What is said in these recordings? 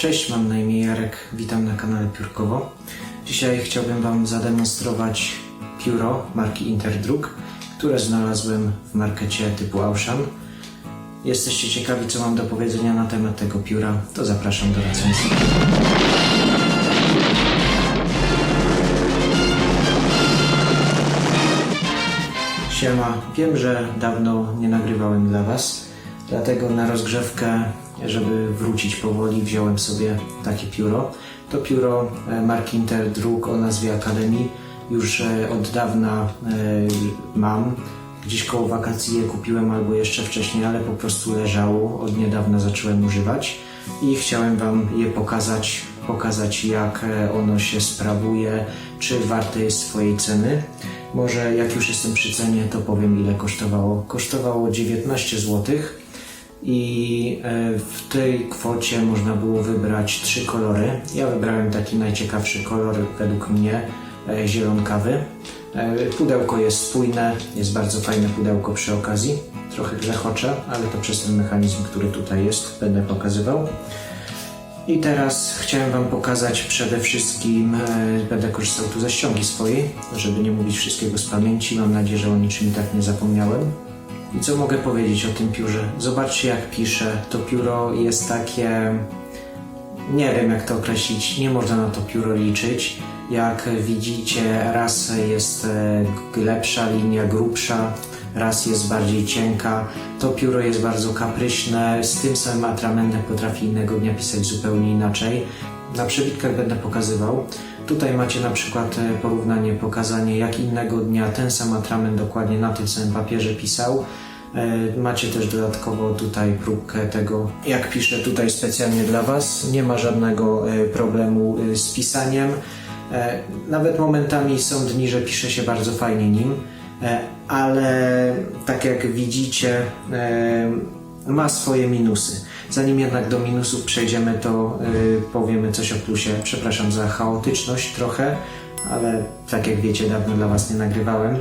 Cześć, mam na imię Jarek, witam na kanale Piórkowo. Dzisiaj chciałbym Wam zademonstrować pióro marki Interdruk, które znalazłem w markecie typu Auchan. Jesteście ciekawi, co mam do powiedzenia na temat tego pióra, to zapraszam do recenzji. Siema, wiem, że dawno nie nagrywałem dla Was, dlatego na rozgrzewkę, żeby wrócić powoli, wziąłem sobie takie pióro. To pióro e, marki Interdruk o nazwie Akademii już e, od dawna e, mam. Gdzieś koło wakacji je kupiłem albo jeszcze wcześniej, ale po prostu leżało. Od niedawna zacząłem używać i chciałem Wam je pokazać, pokazać jak ono się sprawuje, czy warte jest swojej ceny. Może jak już jestem przy cenie, to powiem ile kosztowało. Kosztowało 19 zł i e, w tej kwocie można było wybrać trzy kolory. Ja wybrałem taki najciekawszy kolor według mnie, e, zielonkawy. E, Pudełko jest spójne, jest bardzo fajne pudełko przy okazji. Trochę grzechocze, ale to przez ten mechanizm, który tutaj jest, będę pokazywał. I teraz chciałem Wam pokazać przede wszystkim, będę korzystał tu ze ściągi swojej, żeby nie mówić wszystkiego z pamięci. Mam nadzieję, że o niczym i tak nie zapomniałem. I co mogę powiedzieć o tym piórze? Zobaczcie jak piszę. To pióro jest takie... Nie wiem jak to określić, nie można na to pióro liczyć. Jak widzicie, raz jest e, lepsza linia, grubsza, raz jest bardziej cienka. To pióro jest bardzo kapryśne, z tym samym atramentem potrafi innego dnia pisać zupełnie inaczej. Na przebitkach będę pokazywał. Tutaj macie na przykład e, porównanie, pokazanie jak innego dnia ten sam atrament dokładnie na tym samym papierze pisał. E, Macie też dodatkowo tutaj próbkę tego, jak piszę tutaj specjalnie dla Was. Nie ma żadnego e, problemu z pisaniem. Nawet momentami są dni, że pisze się bardzo fajnie nim, ale tak jak widzicie, ma swoje minusy. Zanim jednak do minusów przejdziemy, to y, powiemy coś o plusie. Przepraszam za chaotyczność trochę, ale tak jak wiecie, dawno dla Was nie nagrywałem.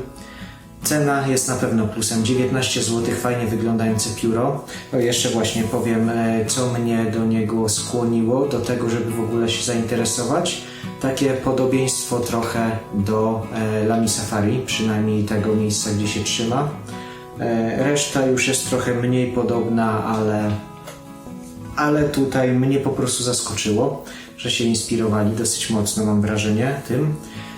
Cena jest na pewno plusem. 19 zł, fajnie wyglądające pióro. O, jeszcze właśnie powiem, e, co mnie do niego skłoniło, do tego, żeby w ogóle się zainteresować. Takie podobieństwo trochę do e, Lamy Safari, przynajmniej tego miejsca, gdzie się trzyma. E, Reszta już jest trochę mniej podobna, ale, ale tutaj mnie po prostu zaskoczyło, że się inspirowali dosyć mocno, mam wrażenie, tym.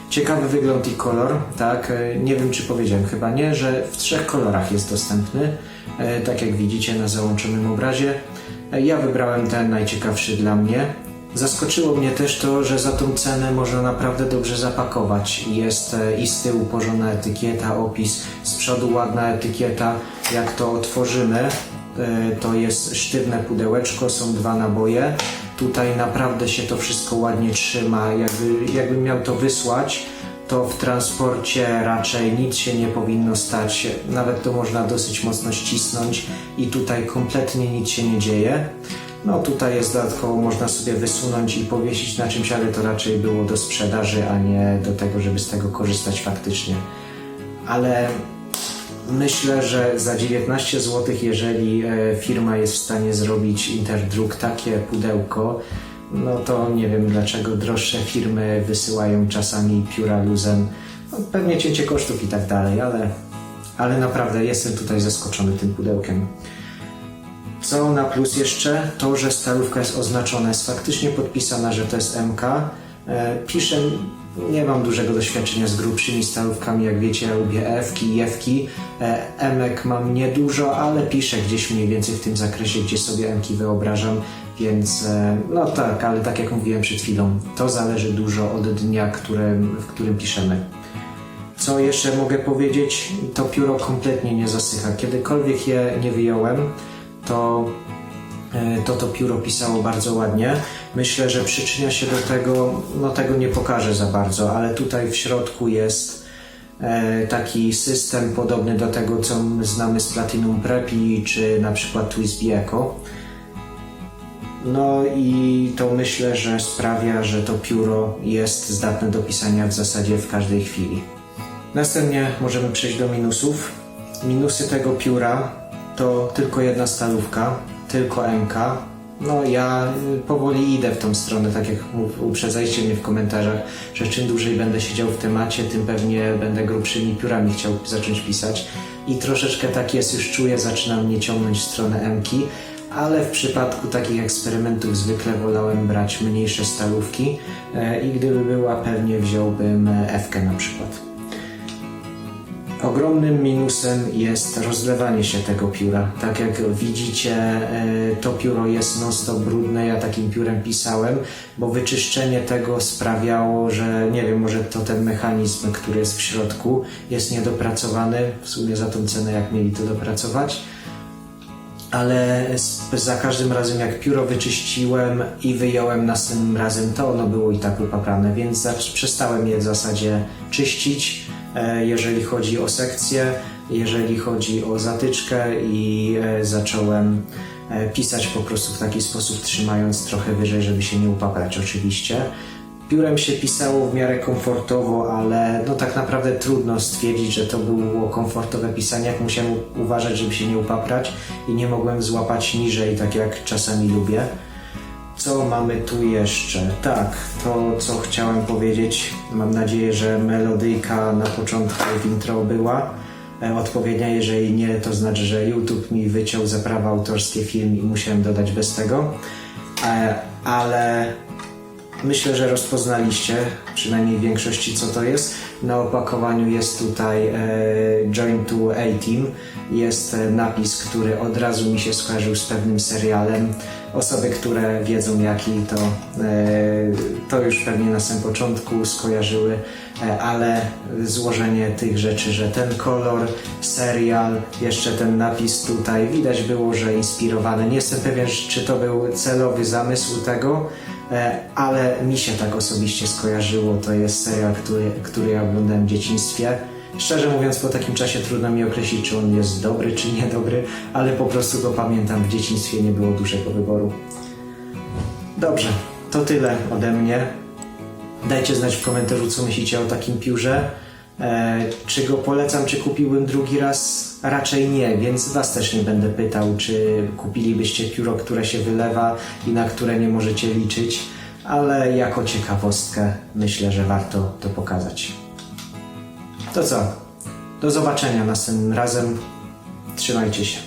Ciekawy wygląd i kolor, tak, e, nie wiem czy powiedziałem, chyba nie, że w trzech kolorach jest dostępny, e, tak jak widzicie na załączonym obrazie. E, Ja wybrałem ten najciekawszy dla mnie. Zaskoczyło mnie też to, że za tą cenę można naprawdę dobrze zapakować. Jest i z tyłu porządna etykieta, opis, z przodu ładna etykieta. Jak to otworzymy, to jest sztywne pudełeczko, są dwa naboje. Tutaj naprawdę się to wszystko ładnie trzyma. Jakby, jakbym miał to wysłać, to w transporcie raczej nic się nie powinno stać. Nawet to można dosyć mocno ścisnąć i tutaj kompletnie nic się nie dzieje. No tutaj jest dodatkowo, można sobie wysunąć i powiesić na czymś, ale to raczej było do sprzedaży, a nie do tego, żeby z tego korzystać faktycznie. Ale myślę, że za 19 zł, jeżeli e, firma jest w stanie zrobić Interdruk takie pudełko, no to nie wiem dlaczego droższe firmy wysyłają czasami pióra luzem. No, pewnie cięcie kosztów i tak dalej, ale, ale naprawdę jestem tutaj zaskoczony tym pudełkiem. Co na plus jeszcze? To, że stalówka jest oznaczona, jest faktycznie podpisana, że to jest MK. E, piszę, nie mam dużego doświadczenia z grubszymi stalówkami, jak wiecie, ja lubię F-ki, F-ki. E, M-ek mam niedużo, ale piszę gdzieś mniej więcej w tym zakresie, gdzie sobie M-ki wyobrażam, więc e, no tak, ale tak jak mówiłem przed chwilą, to zależy dużo od dnia, którym, w którym piszemy. Co jeszcze mogę powiedzieć? To pióro kompletnie nie zasycha. Kiedykolwiek je nie wyjąłem, to to to pióro pisało bardzo ładnie. Myślę, że przyczynia się do tego, no tego nie pokażę za bardzo, ale tutaj w środku jest e, taki system podobny do tego, co znamy z Platinum Prepi, czy na przykład Twist Eco. No i to myślę, że sprawia, że to pióro jest zdatne do pisania w zasadzie w każdej chwili. Następnie możemy przejść do minusów. Minusy tego pióra to tylko jedna stalówka, tylko MK. no ja y, powoli idę w tą stronę, tak jak uprzedzajcie mnie w komentarzach, że czym dłużej będę siedział w temacie, tym pewnie będę grubszymi piórami chciał zacząć pisać. I troszeczkę tak jest, już czuję, zaczyna mnie ciągnąć w stronę Mki, ale w przypadku takich eksperymentów zwykle wolałem brać mniejsze stalówki e, i gdyby była, pewnie wziąłbym F na przykład. Ogromnym minusem jest rozlewanie się tego pióra. Tak jak widzicie, e, to pióro jest non-stop brudne. Ja takim piórem pisałem, bo wyczyszczenie tego sprawiało, że nie wiem, może to ten mechanizm, który jest w środku, jest niedopracowany. W sumie za tą cenę, jak mieli to dopracować ale za każdym razem jak pióro wyczyściłem i wyjąłem następnym razem, to ono było i tak upaprane, więc przestałem je w zasadzie czyścić, jeżeli chodzi o sekcję, jeżeli chodzi o zatyczkę i e, zacząłem e, pisać po prostu w taki sposób, trzymając trochę wyżej, żeby się nie upaprać oczywiście. Piórem się pisało w miarę komfortowo, ale no tak naprawdę trudno stwierdzić, że to było komfortowe pisanie, jak musiałem uważać, żeby się nie upaprać i nie mogłem złapać niżej, tak jak czasami lubię. Co mamy tu jeszcze? Tak, to co chciałem powiedzieć, mam nadzieję, że melodyjka na początku w intro była e, odpowiednia, jeżeli nie, to znaczy, że YouTube mi wyciął za prawa autorskie film i musiałem dodać bez tego, e, ale Myślę, że rozpoznaliście, przynajmniej w większości, co to jest. Na opakowaniu jest tutaj e, Join to A-Team. Jest e, napis, który od razu mi się skojarzył z pewnym serialem. Osoby, które wiedzą jaki, to, e, to już pewnie na samym początku skojarzyły, e, ale złożenie tych rzeczy, że ten kolor, serial, jeszcze ten napis tutaj, widać było, że inspirowany. Nie jestem pewien, czy to był celowy zamysł tego, E, ale mi się tak osobiście skojarzyło. To jest serial, który, który ja oglądałem w dzieciństwie. Szczerze mówiąc, po takim czasie trudno mi określić, czy on jest dobry, czy niedobry, ale po prostu go pamiętam. W dzieciństwie nie było dużego wyboru. Dobrze, to tyle ode mnie. Dajcie znać w komentarzu, co myślicie o takim piórze. E, czy go polecam, czy kupiłbym drugi raz? Raczej nie, więc Was też nie będę pytał, czy kupilibyście pióro, które się wylewa i na które nie możecie liczyć, ale jako ciekawostkę myślę, że warto to pokazać. To co? Do zobaczenia następnym razem. Trzymajcie się.